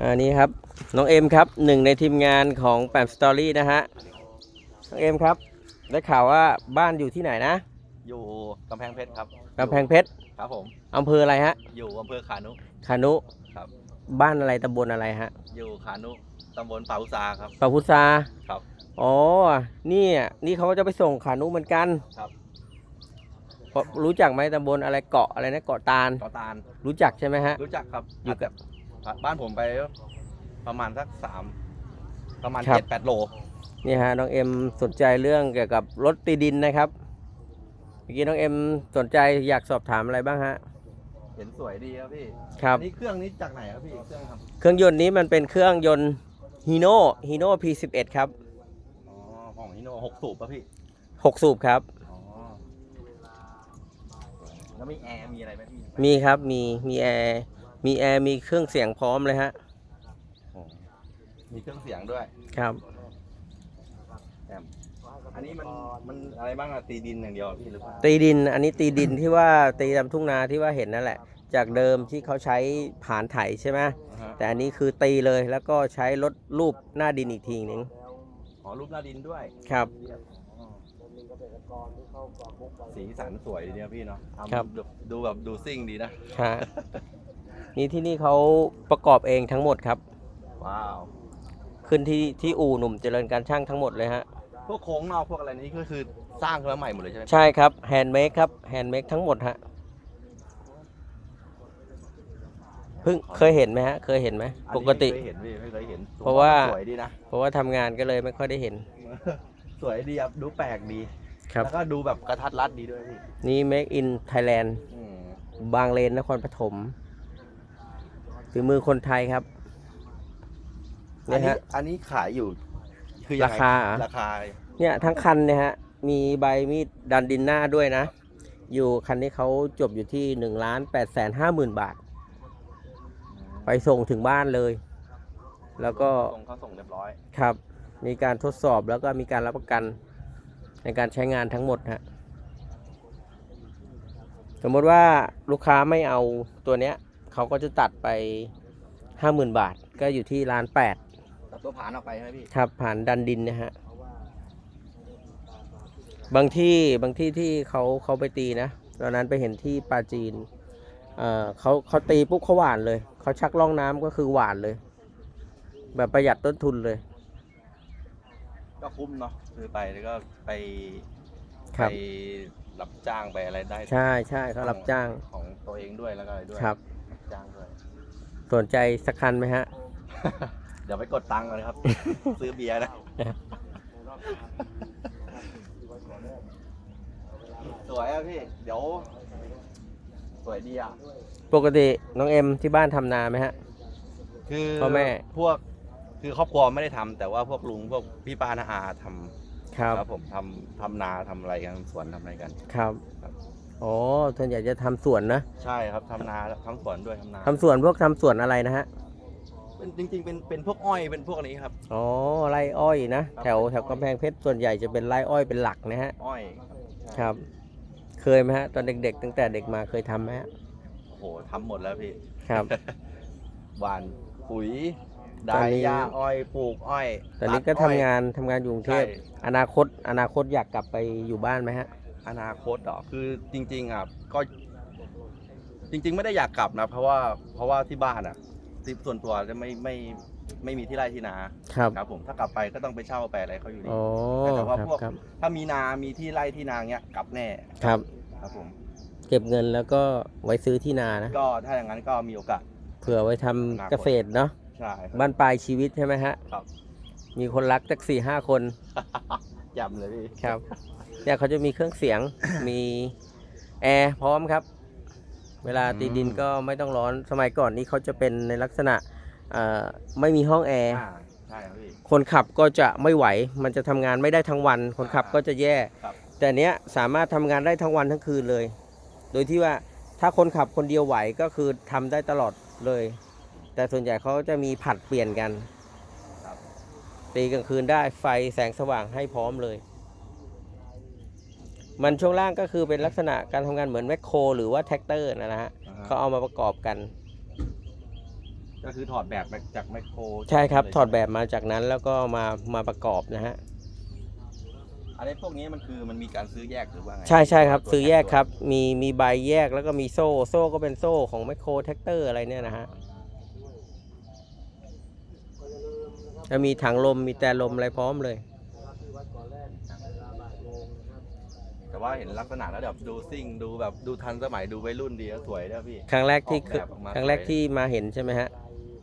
อันนี้ครับ น้องเอ็มครับหนึ่งในทีมงานของแปมสตอรี่นะฮะ น้องเอ็มครับ ได้ข่าวว่าบ้านอยู่ที่ไหนนะ อยู่กำแพงเพชรครับกำแพงเพชรครับผมอำเภออะไรฮะ อยู่อำเภอขานุขานุครับ บ้านอะไรตำบลอะไรฮะ อยู่ขานุตำบลป่าอุตสาครับปาพุทราครับอ๋อนี่อะนี่เขาจะไปส่งขานุเหมือนกันครับเพราะรู้จักไหมตำบลอะไรเกาะอะไรนะเกาะตาลเกาะตาลรู้จักใช่ไหมฮะรู้จักครับอยู่กับ บ้านผมไปประมาณสักสามประมาณครับ เจ็ดแปดโล นี่ฮะน้องเอ็มสนใจเรื่องเกี่ยวกับรถตีดินนะครับเมื่อกี้น้องเอ็มสนใจอยากสอบถามอะไรบ้างฮะเห็นสวยดีครับพี่ครับ อันนี่เครื่องนี้จากไหนครับพี่เครื่องทเครื่องยนต์นี้มันเป็นเครื่องยนต์ฮีโน่ฮีโน่ P11 ครับำอ๋อของฮิโนหกสูบป่ะพี่6 สูบครับ อ๋อแล้วมีแอร์มีอะไรไหมพี่มีครับมีมีแอร์ มีแอร์มีเครื่องเสียงพร้อมเลยฮะอ๋อมีเครื่องเสียงด้วยครับ แอมอันนี้มันมันอะไรบ้างอะตีดินอย่างเดียวพี่หรือเปล่าตีดินอันนี้ตีดินที่ว่าตีตามทุ่งนาที่ว่าเห็นนั่นแหละ จากเดิมที่เขาใช้ผานไถใช่ไหมอ่าฮะแต่อันนี้คือตีเลยแล้วก็ใช้รถรูปหน้าดินอีกทีหนึ่งอ๋อรูปหน้าดินด้วยครับสีสันสวยดีเนี่ยพี่เนาะทำครับ ดูดูแบบดูซิ่งดีนะ ฮะ นี่ที่นี่เขาประกอบเองทั้งหมดครับ ว้าวขึ้นที่ที่อู่หนุ่มเจริญการช่างทั้งหมดเลยฮะพวกโค้งนอกพวกอะไรนี้ก็คือสร้างขึ้นมาใหม่หมดเลยใช่ไหมใช่ครับแฮนด์เมคครับแฮนด์เมคทั้งหมดฮะเพิ่งเคยเห็นไหมฮะเคยเห็นไหมอันปนี้กติ ไม่เคยเห็นพี่ไม่เคยเห็นเพราะว่า สวยดีนะเพราะว่าทำงานก็เลยไม่ค่อยได้เห็นสวยดีครับดูแปลกดีครับแล้วก็ดูแบบกระทัดรัดดีด้วยพี่นี่ Make in Thailand อืมบางเลนนครปฐม ฝีมือคนไทยครับอันเนี่ยนี้ฮะ อันนี้ขายอยู่คือยังไงราคาเหรอ ราคาเนี่ยทั้งคันเนี่ยฮะ มีใบมีดดันดินหน้าด้วยนะ อยู่คันนี้เขาจบอยู่ที่หนึ่งล้านแปดแสนห้าหมื่นบาท ไปส่งถึงบ้านเลย แล้วก็ ส่งเขาส่งเรียบร้อยครับ มีการทดสอบแล้วก็มีการรับประกันในการใช้งานทั้งหมดฮะ สมมติว่าลูกค้าไม่เอาตัวเนี้ย เขาก็จะตัดไปห้าหมื่นบาท ก็อยู่ที่ล้านแปดตัดตัวผานออกไปใช่ไหมพี่ครับผ่านดันดินนะฮะบางที่บางที่ที่เขาเขาไปตีนะตอนนั้นไปเห็นที่ปาจีนเอ่อเขาเขาตีปุ๊บเขาหวานเลยเขาชักล่องน้ำก็คือหวานเลย แบบประหยัดต้นทุนเลย ก็คุ้มเนาะคือไปแล้วก็ไปครัไปบรับจ้างไปอะไรได้ ใช่ใช่เขารับจ้างของตัวเองด้วยแล้วก็อะไรด้วยครับรับ จ้างด้วยสนใจสักคันไหมฮะ เดี๋ยวไปกดตังค์ก่อนครับ ซื้อเบียร์นะ สวยอะพี่ เดี๋ยว สวยดีอะ ปกติน้องเอ็มที่บ้านทำนาไหมฮะ คือพ่อแม่ พวกคือครอบครัวไม่ได้ทำแต่ว่าพวกลุงพวกพี่ป้านาอาทำครับครับ ผมทำทำนาทำอะไรกันสวนทำอะไรกัน ครับครับ อ๋อส่วนใหญ่จะทำสวนนะใช่ครับทำนาทั้งสวนด้วยทำนาทำสวนพวกทำสวนอะไรนะฮะ เป็นจริง ๆ เป็นเป็นพวกอ้อยเป็นพวกอะไรครับ อ๋อไร่อ้อยนะครับแถวแถวกำแพงเพชรส่วนใหญ่จะเป็นไร่อ้อยเป็นหลักนะฮะ อ้อยครับ เคยไหมฮะ ตอนเด็กๆ ตั้งแต่เด็กมาเคยทำไหมฮะ โอ้โหทำหมดแล้วพี่ ครับ หวานปุ๋ยตอนดายนี้หญ้าอ้อยปลูกอ้อยตอนนี้ก็ตัดทำย งานทำงานอยู่กรุงเทใช่พอนาคตอนาคตอยากกลับไปอยู่บ้านไหมฮะ อนาคตเหรอคือจริงๆอะก็จริง ๆ ไม่ได้อยากกลับนะ เพราะว่าเพราะว่าที่บ้านอะที่ส่วนตัวจะไม่ไม่ไม่มีที่ไร่ที่นาครับครับผมถ้ากลับไปก็ต้องไปเช่าไปอะไรเขาอยู่ดีอ๋อแต่ว่าครับพวกครับถ้ามีนามีที่ไร่ที่นาเงี้ยกลับแน่ครับ ครับผม เก็บเงินแล้วก็ไว้ซื้อที่นานะ ก็ถ้าอย่างนั้นก็มีโอกาส เผื่อไว้ทำอนาคต เกษตรเนาะใช่ครับ บ้านปลายชีวิตใช่ไหมฮะครับ มีคนรักสักสี่ห้าคน ยำเลยพี่ ครับ เนี่ยเขาจะมีเครื่องเสียง มีแอร์พร้อมครับ เวลาตีดินก็ไม่ต้องร้อนสมัยก่อนนี้เขาจะเป็นในลักษณะเอ่อไม่มีห้องแอร์อ่าใช่ครับพี่คนขับก็จะไม่ไหว มันจะทำงานไม่ได้ทั้งวัน คนขับก็จะแย่ครับแต่เนี้ยสามารถทำงานได้ทั้งวันทั้งคืนเลย โดยที่ว่าถ้าคนขับคนเดียวไหวก็คือทำได้ตลอดเลย แต่ส่วนใหญ่เขาจะมีผัดเปลี่ยนกันครับตีกลางคืนได้ไฟแสงสว่างให้พร้อมเลย มันช่วงล่างก็คือเป็นลักษณะการทำงานเหมือนแมคโคร หรือว่าแท็กเตอร์นะนะฮะอ่าฮะเขาเอามาประกอบกันแต่ก็คือถอดแบบมาจากแมคโครใช่ครับเลยถอดแบบมาจากนั้นแล้วก็มามาประกอบนะฮะอันนี้พวกนี้มันคือมันมีการซื้อแยกหรือว่าไงใช่ใช่ครับตัวซื้อแยกตัวครับ มีมีใบแยกแล้วก็มีโซ่ โซ่ก็เป็นโซ่ของแมคโครแท็กเตอร์อะไรเนี่ยนะฮะแล้วมีถังลมมีแต่ลมอะไรพร้อมเลย แต่ว่าเห็นลักษณะแล้วแบบดูซิ่งดูแบบดูทันสมัยดูวัยรุ่นดีแล้วสวยด้วยพี่ ครั้งแรกที่ออกแบบออกมา ครั้งแรกสวยที่มาเห็นใช่ไหมฮะ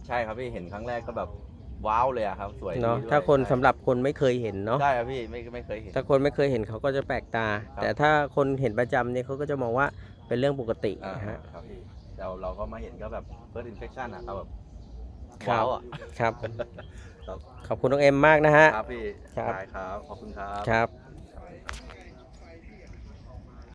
ใช่ครับพี่เห็นครั้งแรกก็แบบว้าวเลยอะครับ สวยดีเนาะด้วยถ้าคนใช่สำหรับคนไม่เคยเห็นเนาะใช่ครับพี่ไม่ไม่เคยเห็น ถ้าคนไม่เคยเห็นเขาก็จะแปลกตา ครับ แต่ถ้าคนเห็นประจำเนี่ยเขาก็จะมองว่าเป็นเรื่องปกติอ่านะฮะ ครับพี่เราเราก็มาเห็นก็แบบ first infection อะครับแบบครับ ว้าวอะ ครับ ครับ ขอบคุณน้องเอ็มมากนะฮะ ครับพี่ครับ ได้ครับ ขอบคุณครับ ครับ